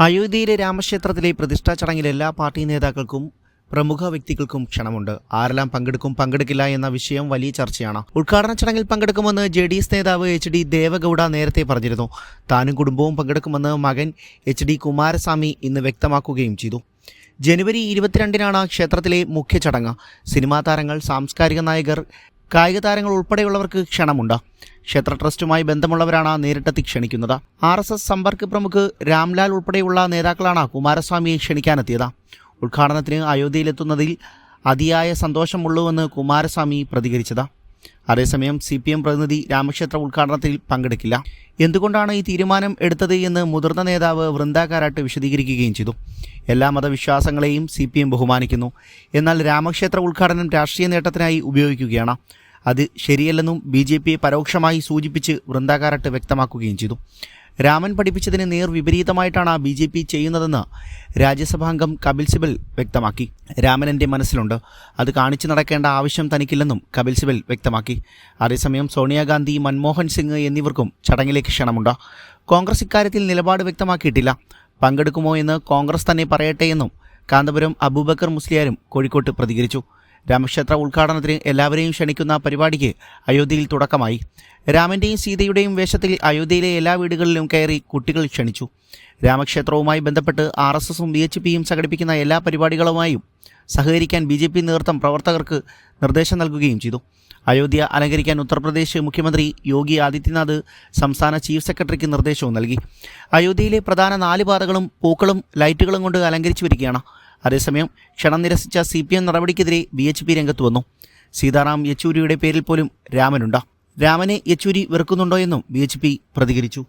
അയോധ്യയിലെ രാമക്ഷേത്രത്തിലെ പ്രതിഷ്ഠാ ചടങ്ങിൽ എല്ലാ പാർട്ടി നേതാക്കൾക്കും പ്രമുഖ വ്യക്തികൾക്കും ക്ഷണമുണ്ട്. ആരെല്ലാം പങ്കെടുക്കും പങ്കെടുക്കില്ല എന്ന വിഷയം വലിയ ചർച്ചയാണ്. ഉദ്ഘാടന ചടങ്ങിൽ പങ്കെടുക്കുമെന്ന് ജെ ഡി എസ് നേതാവ് എച്ച് ഡി ദേവഗൌഡ നേരത്തെ പറഞ്ഞിരുന്നു. താനും കുടുംബവും പങ്കെടുക്കുമെന്ന് മകൻ എച്ച് ഡി കുമാരസ്വാമി ഇന്ന് വ്യക്തമാക്കുകയും ചെയ്തു. ജനുവരി ഇരുപത്തിരണ്ടിനാണ് ക്ഷേത്രത്തിലെ മുഖ്യ ചടങ്ങ്. സിനിമാ താരങ്ങൾ സാംസ്കാരിക നായകർ കായിക താരങ്ങൾ ഉൾപ്പെടെയുള്ളവർക്ക് ക്ഷണമുണ്ട്? ക്ഷേത്ര ട്രസ്റ്റുമായി ബന്ധമുള്ളവരാണ് നേരിട്ടെത്തി ക്ഷണിക്കുന്നത്. R S S Sampark പ്രമുഖ് Ramlal ഉൾപ്പെടെയുള്ള നേതാക്കളാണ് കുമാരസ്വാമിയെ ക്ഷണിക്കാനെത്തിയത്. ഉദ്ഘാടനത്തിന് അയോധ്യയിലെത്തുന്നതിൽ അതിയായ സന്തോഷമുള്ളൂവെന്ന് കുമാരസ്വാമി പ്രതികരിച്ചത്. അതേസമയം സി പി എം പ്രതിനിധി രാമക്ഷേത്ര ഉദ്ഘാടനത്തിൽ പങ്കെടുക്കില്ല. എന്തുകൊണ്ടാണ് ഈ തീരുമാനം എടുത്തത് എന്ന് മുതിർന്ന നേതാവ് വൃന്ദ കാരാട്ട് വിശദീകരിക്കുകയും ചെയ്തു. എല്ലാ മതവിശ്വാസങ്ങളെയും സി പി എം ബഹുമാനിക്കുന്നു. എന്നാൽ രാമക്ഷേത്ര ഉദ്ഘാടനം രാഷ്ട്രീയ നേട്ടത്തിനായി ഉപയോഗിക്കുകയാണ്. അത് ശരിയല്ലെന്നും ബി ജെ പിയെ പരോക്ഷമായി സൂചിപ്പിച്ച് വൃന്ദാകാരട്ട് വ്യക്തമാക്കുകയും ചെയ്തു. രാമൻ പഠിപ്പിച്ചതിന് നേർ വിപരീതമായിട്ടാണ് ബി ജെ പി ചെയ്യുന്നതെന്ന് രാജ്യസഭാംഗം കപിൽ സിബൽ വ്യക്തമാക്കി. രാമൻ എന്റെ മനസ്സിലുണ്ട്. അത് കാണിച്ചു നടക്കേണ്ട ആവശ്യം തനിക്കില്ലെന്നും കപിൽ സിബൽ വ്യക്തമാക്കി. അതേസമയം സോണിയാഗാന്ധി മൻമോഹൻ സിംഗ് എന്നിവർക്കും ചടങ്ങിലേക്ക് ക്ഷണമുണ്ട്. കോൺഗ്രസ് ഇക്കാര്യത്തിൽ നിലപാട് വ്യക്തമാക്കിയിട്ടില്ല. പങ്കെടുക്കുമോ എന്ന് കോൺഗ്രസ് തന്നെ പറയട്ടെ എന്നും കാന്തപുരം അബൂബക്കർ മുസ്ലിയാരും കോഴിക്കോട്ട് പ്രതികരിച്ചു. രാമക്ഷേത്ര ഉദ്ഘാടനത്തിന് എല്ലാവരെയും ക്ഷണിക്കുന്ന പരിപാടിക്ക് അയോധ്യയിൽ തുടക്കമായി. രാമന്റെയും സീതയുടെയും വേഷത്തിൽ അയോധ്യയിലെ എല്ലാ വീടുകളിലും കയറി കുട്ടികൾ ക്ഷണിച്ചു. രാമക്ഷേത്രവുമായി ബന്ധപ്പെട്ട് ആർ എസ് എസും ബി എച്ച് പിയും സംഘടിപ്പിക്കുന്ന എല്ലാ പരിപാടികളുമായും സഹകരിക്കാൻ ബി ജെ പി നേതൃത്വം പ്രവർത്തകർക്ക് നിർദ്ദേശം നൽകുകയും ചെയ്തു. അയോധ്യ അലങ്കരിക്കാൻ ഉത്തർപ്രദേശ് മുഖ്യമന്ത്രി യോഗി ആദിത്യനാഥ് സംസ്ഥാന ചീഫ് സെക്രട്ടറിക്ക് നിർദ്ദേശവും നൽകി. അയോധ്യയിലെ പ്രധാന നാല് പാതകളും പൂക്കളും ലൈറ്റുകളും കൊണ്ട് അലങ്കരിച്ചു വരികയാണ്. അതേസമയം ക്ഷണം നിരസിച്ച സി പി എം നടപടിക്കെതിരെ ബി എച്ച് പി രംഗത്ത് വന്നു. സീതാറാം യെച്ചൂരിയുടെ പേരിൽ പോലും രാമനുണ്ട്. രാമനെ യെച്ചൂരി വെറുക്കുന്നുണ്ടോ എന്നും ബി എച്ച് പി പ്രതികരിച്ചു.